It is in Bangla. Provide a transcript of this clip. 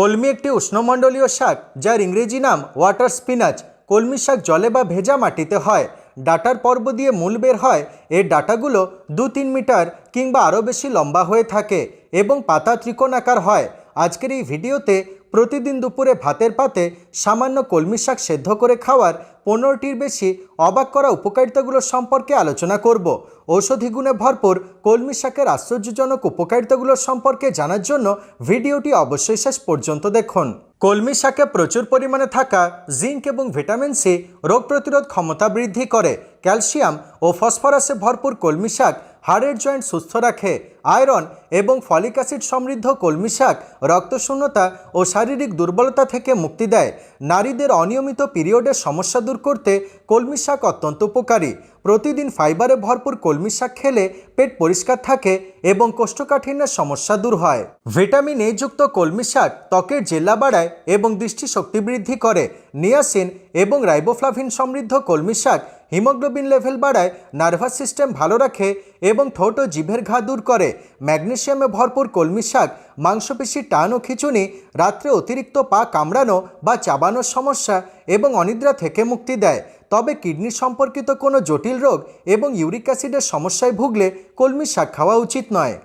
কলমি একটি উষ্ণমণ্ডলীয় শাক, যার ইংরেজি নাম ওয়াটার স্পিনাচ। কলমি শাক জলে বা ভেজা মাটিতে হয়। ডাটার পর্ব দিয়ে মূল বের হয়। এর ডাটাগুলো দু তিন মিটার কিংবা আরও বেশি লম্বা হয়ে থাকে এবং পাতা ত্রিকোণাকার হয়। আজকের এই ভিডিওতে প্রতিদিন দুপুরে ভাতের পাতে সামান্য কলমি শাক সেদ্ধ করে খাওয়ার পনেরোটির বেশি অবাক করা উপকারিতাগুলো সম্পর্কে আলোচনা করব। ঔষধি গুণে ভরপুর কলমি শাকের আশ্চর্যজনক উপকারিতাগুলো সম্পর্কে জানার জন্য ভিডিওটি অবশ্যই শেষ পর্যন্ত দেখুন। কলমি শাকে প্রচুর পরিমাণে থাকা জিঙ্ক এবং ভিটামিন সি রোগ প্রতিরোধ ক্ষমতা বৃদ্ধি করে। ক্যালসিয়াম ও ফসফরাসে ভরপুর কলমি শাক হাড়ের জয়েন্ট সুস্থ রাখে। আয়রন এবং ফলিক অ্যাসিড সমৃদ্ধ কলমি শাক, রক্তশূন্যতা ও শারীরিক দুর্বলতা থেকে মুক্তি দেয়। নারীদের অনিয়মিত পিরিয়ডের সমস্যা দূর করতে কলমি শাক অত্যন্ত উপকারী। প্রতিদিন ফাইবারে ভরপুর কলমি শাক খেলে পেট পরিষ্কার থাকে এবং কোষ্ঠকাঠিন্যের সমস্যা দূর হয়। ভিটামিন এ যুক্ত কলমি শাক ত্বকের জেল্লা বাড়ায় এবং দৃষ্টিশক্তি বৃদ্ধি করে। নিয়াসিন এবং রাইবোফ্লাভিন সমৃদ্ধ কলমি শাক হিমোগ্লোবিন লেভেল বাড়ায় নার্ভাস সিস্টেম ভালো রাখে এবং ঠোঁট ও জিভের ঘা দূর করে। ম্যাগনেশিয়ামে ভরপুর কলমি শাক, মাংসপেশি টান ও খিচুনি রাত্রে অতিরিক্ত পা কামড়ানো বা চাবানোর সমস্যা এবং অনিদ্রা থেকে মুক্তি দেয়। তবে কিডনি সম্পর্কিত কোনো জটিল রোগ এবং ইউরিক অ্যাসিডের সমস্যায় ভুগলে কলমি শাক খাওয়া উচিত নয়।